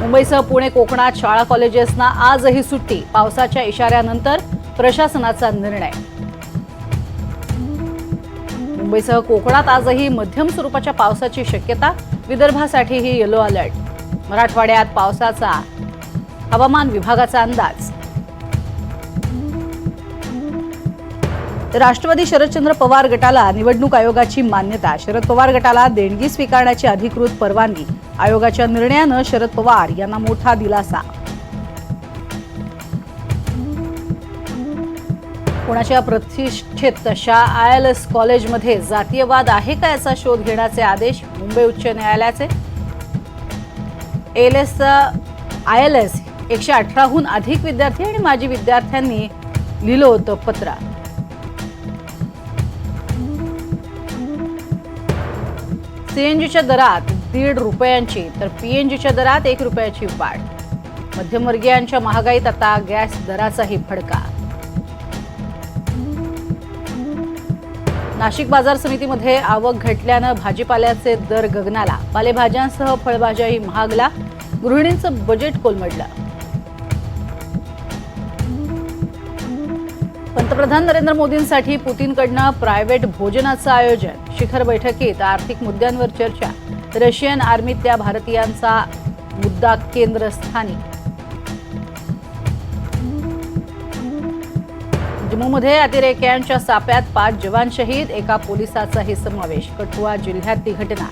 मुंबईसह पुणे कोकणात शाळा कॉलेजेसना आजही सुट्टी. पावसाच्या इशाऱ्यानंतर प्रशासनाचा निर्णय. मुंबईसह कोकणात आजही मध्यम स्वरूपाच्या पावसाची शक्यता विदर्भासाठीही येलो अलर्ट. मराठवाड्यात पावसाचा हवामान विभागाचा अंदाज. राष्ट्रवादी शरदचंद्र पवार गटाला निवडणूक आयोगाची मान्यता. शरद पवार गटाला देणगी स्वीकारण्याची अधिकृत परवानगी. आयोगाच्या निर्णयानं शरद पवार यांना मोठा दिलासा. पुण्याच्या प्रतिष्ठित अशा आय एल एस कॉलेजमध्ये जातीयवाद आहे का याचा शोध घेण्याचे आदेश मुंबई उच्च न्यायालयाचे? L S I L S एकशे अठराहून अधिक विद्यार्थी आणि माजी विद्यार्थ्यांनी लिहिलं होतं पत्रात सीएनजीच्या दरात दीड रुपयांची तर पीएनजीच्या दरात एक रुपयाची वाढ. मध्यमवर्गीयांच्या महागाईत आता गॅस दराचाही फडका. नाशिक बाजार समितीमध्ये आवक घटल्यानं भाजीपाल्याचे दर गगनाला. पालेभाज्यांसह फळभाज्याही महागला. गृहिणींचं बजेट कोलमडलं. पंतप्रधान नरेंद्र मोदींसाठी पुतीनकडनं प्रायव्हेट भोजनाचं आयोजन. शिखर बैठकीत आर्थिक मुद्द्यांवर चर्चा. रशियन आर्मीतल्या भारतीयांचा मुद्दा केंद्रस्थानी. जम्मूमध्ये अतिरेक्यांच्या साप्यात पाच जवान शहीद एका पोलिसाचाही समावेश. कठुआ जिल्ह्यात ती घटना.